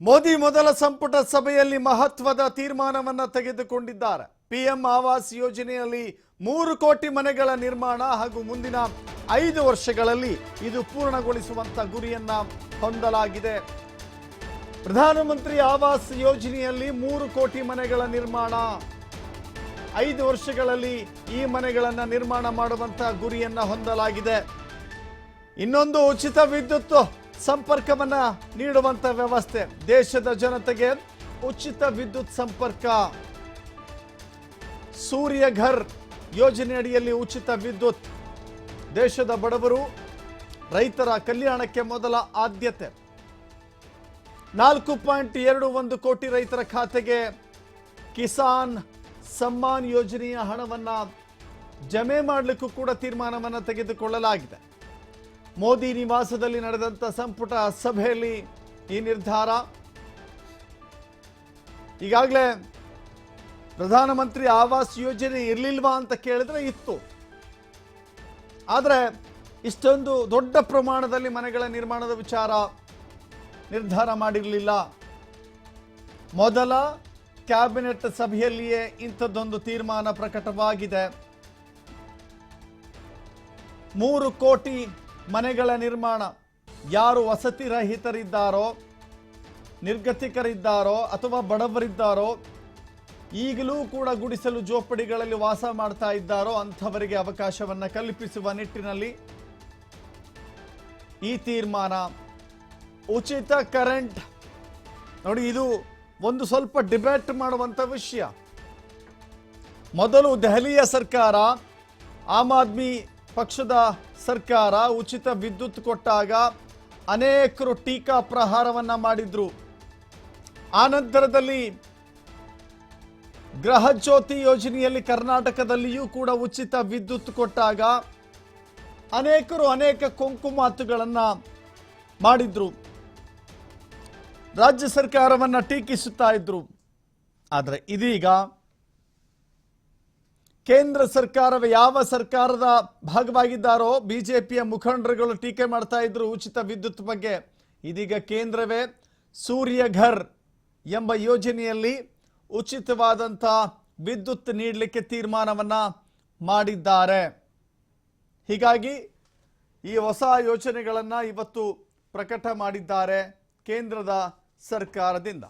ಮೋದಿ ಮೊದಲ ಸಂಪುಟ ಸಭೆಯಲ್ಲಿ ಮಹತ್ವದ ತೀರ್ಮಾನವನ್ನು ತೆಗೆದುಕೊಂಡಿದ್ದಾರೆ. ಪಿಎಂ ಆವಾಸ್ ಯೋಜನೆಯಲ್ಲಿ ಮೂರು ಕೋಟಿ ಮನೆಗಳ ನಿರ್ಮಾಣ ಹಾಗೂ ಮುಂದಿನ ಐದು ವರ್ಷಗಳಲ್ಲಿ ಇದು ಪೂರ್ಣಗೊಳಿಸುವಂತ ಗುರಿಯನ್ನ ಹೊಂದಲಾಗಿದೆ. ಪ್ರಧಾನಮಂತ್ರಿ ಆವಾಸ್ ಯೋಜನೆಯಲ್ಲಿ ಮೂರು ಕೋಟಿ ಮನೆಗಳ ನಿರ್ಮಾಣ. ಐದು ವರ್ಷಗಳಲ್ಲಿ ಈ ಮನೆಗಳನ್ನು ನಿರ್ಮಾಣ ಮಾಡುವಂತ ಗುರಿಯನ್ನ ಹೊಂದಲಾಗಿದೆ. ಇನ್ನೊಂದು ಉಚಿತ ವಿದ್ಯುತ್ ಸಂಪರ್ಕವನ್ನ ನೀಡುವಂತ ವ್ಯವಸ್ಥೆ ದೇಶದ ಜನತೆಗೆ ಉಚಿತ ವಿದ್ಯುತ್ ಸಂಪರ್ಕ. ಸೂರ್ಯ ಘರ್ ಯೋಜನೆ ಅಡಿಯಲ್ಲಿ ಉಚಿತ ವಿದ್ಯುತ್. ದೇಶದ ಬಡವರು ರೈತರ ಕಲ್ಯಾಣಕ್ಕೆ ಮೊದಲ ಆದ್ಯತೆ. ನಾಲ್ಕು ಪಾಯಿಂಟ್ ಎರಡು ಒಂದು ಕೋಟಿ ರೈತರ ಖಾತೆಗೆ ಕಿಸಾನ್ ಸಮ್ಮಾನ್ ಯೋಜನೆಯ ಹಣವನ್ನ ಜಮೆ ಮಾಡಲಿಕ್ಕೂ ಕೂಡ ತೀರ್ಮಾನವನ್ನು ತೆಗೆದುಕೊಳ್ಳಲಾಗಿದೆ. ಮೋದಿ ನಿವಾಸದಲ್ಲಿ ನಡೆದಂತ ಸಂಪುಟ ಸಭೆಯಲ್ಲಿ ಈ ನಿರ್ಧಾರ. ಈಗಾಗಲೇ ಪ್ರಧಾನಮಂತ್ರಿ ಆವಾಸ್ ಯೋಜನೆ ಇರಲಿಲ್ವಾ ಅಂತ ಕೇಳಿದ್ರೆ ಇತ್ತು. ಆದರೆ ಇಷ್ಟೊಂದು ದೊಡ್ಡ ಪ್ರಮಾಣದಲ್ಲಿ ಮನೆಗಳ ನಿರ್ಮಾಣದ ವಿಚಾರ ನಿರ್ಧಾರ ಮಾಡಿರಲಿಲ್ಲ. ಮೊದಲ ಕ್ಯಾಬಿನೆಟ್ ಸಭೆಯಲ್ಲಿಯೇ ಇಂಥದ್ದೊಂದು ತೀರ್ಮಾನ ಪ್ರಕಟವಾಗಿದೆ. ಮೂರು ಕೋಟಿ ಮನೆಗಳ ನಿರ್ಮಾಣ. ಯಾರು ವಸತಿ ರಹಿತರಿದ್ದಾರೋ, ನಿರ್ಗತಿಕರಿದ್ದಾರೋ ಅಥವಾ ಬಡವರಿದ್ದಾರೋ, ಈಗಲೂ ಕೂಡ ಗುಡಿಸಲು ಜೋಪಡಿಗಳಲ್ಲಿ ವಾಸ ಮಾಡ್ತಾ ಇದ್ದಾರೋ ಅಂಥವರಿಗೆ ಅವಕಾಶವನ್ನು ಕಲ್ಪಿಸುವ ನಿಟ್ಟಿನಲ್ಲಿ ಈ ತೀರ್ಮಾನ. ಉಚಿತ ಕರೆಂಟ್. ನೋಡಿ, ಇದು ಒಂದು ಸ್ವಲ್ಪ ಡಿಬೇಟ್ ಮಾಡುವಂಥ ವಿಷಯ. ಮೊದಲು ದೆಹಲಿಯ ಸರ್ಕಾರ ಆಮ್ ಆದ್ಮಿ ಪಕ್ಷದ ಸರ್ಕಾರ ಉಚಿತ ವಿದ್ಯುತ್ ಕೊಟ್ಟಾಗ ಅನೇಕರು ಟೀಕಾ ಪ್ರಹಾರವನ್ನ ಮಾಡಿದ್ರು. ಆನಂತರದಲ್ಲಿ ಗೃಹ ಜ್ಯೋತಿ ಯೋಜನೆಯಲ್ಲಿ ಕರ್ನಾಟಕದಲ್ಲಿಯೂ ಕೂಡ ಉಚಿತ ವಿದ್ಯುತ್ ಕೊಟ್ಟಾಗ ಅನೇಕರು ಅನೇಕ ಕೊಂಕು ಮಾತುಗಳನ್ನು ಮಾಡಿದ್ರು. ರಾಜ್ಯ ಸರ್ಕಾರವನ್ನ ಟೀಕಿಸುತ್ತಾ ಇದ್ರು. ಆದರೆ ಇದೀಗ ಕೇಂದ್ರ ಸರ್ಕಾರವೇ ಯಾವ ಸರ್ಕಾರದ ಭಾಗವಾಗಿದ್ದಾರೋ ಬಿಜೆಪಿಯ ಮುಖಂಡರುಗಳು ಟೀಕೆ ಮಾಡ್ತಾ ಇದ್ರು ಉಚಿತ ವಿದ್ಯುತ್ ಬಗ್ಗೆ. ಇದೀಗ ಕೇಂದ್ರವೇ ಸೂರ್ಯ ಘರ್ ಎಂಬ ಯೋಜನೆಯಲ್ಲಿ ಉಚಿತವಾದಂಥ ವಿದ್ಯುತ್ ನೀಡಲಿಕ್ಕೆ ತೀರ್ಮಾನವನ್ನ ಮಾಡಿದ್ದಾರೆ. ಹೀಗಾಗಿ ಈ ಹೊಸ ಯೋಜನೆಗಳನ್ನು ಇವತ್ತು ಪ್ರಕಟ ಮಾಡಿದ್ದಾರೆ ಕೇಂದ್ರದ ಸರ್ಕಾರದಿಂದ.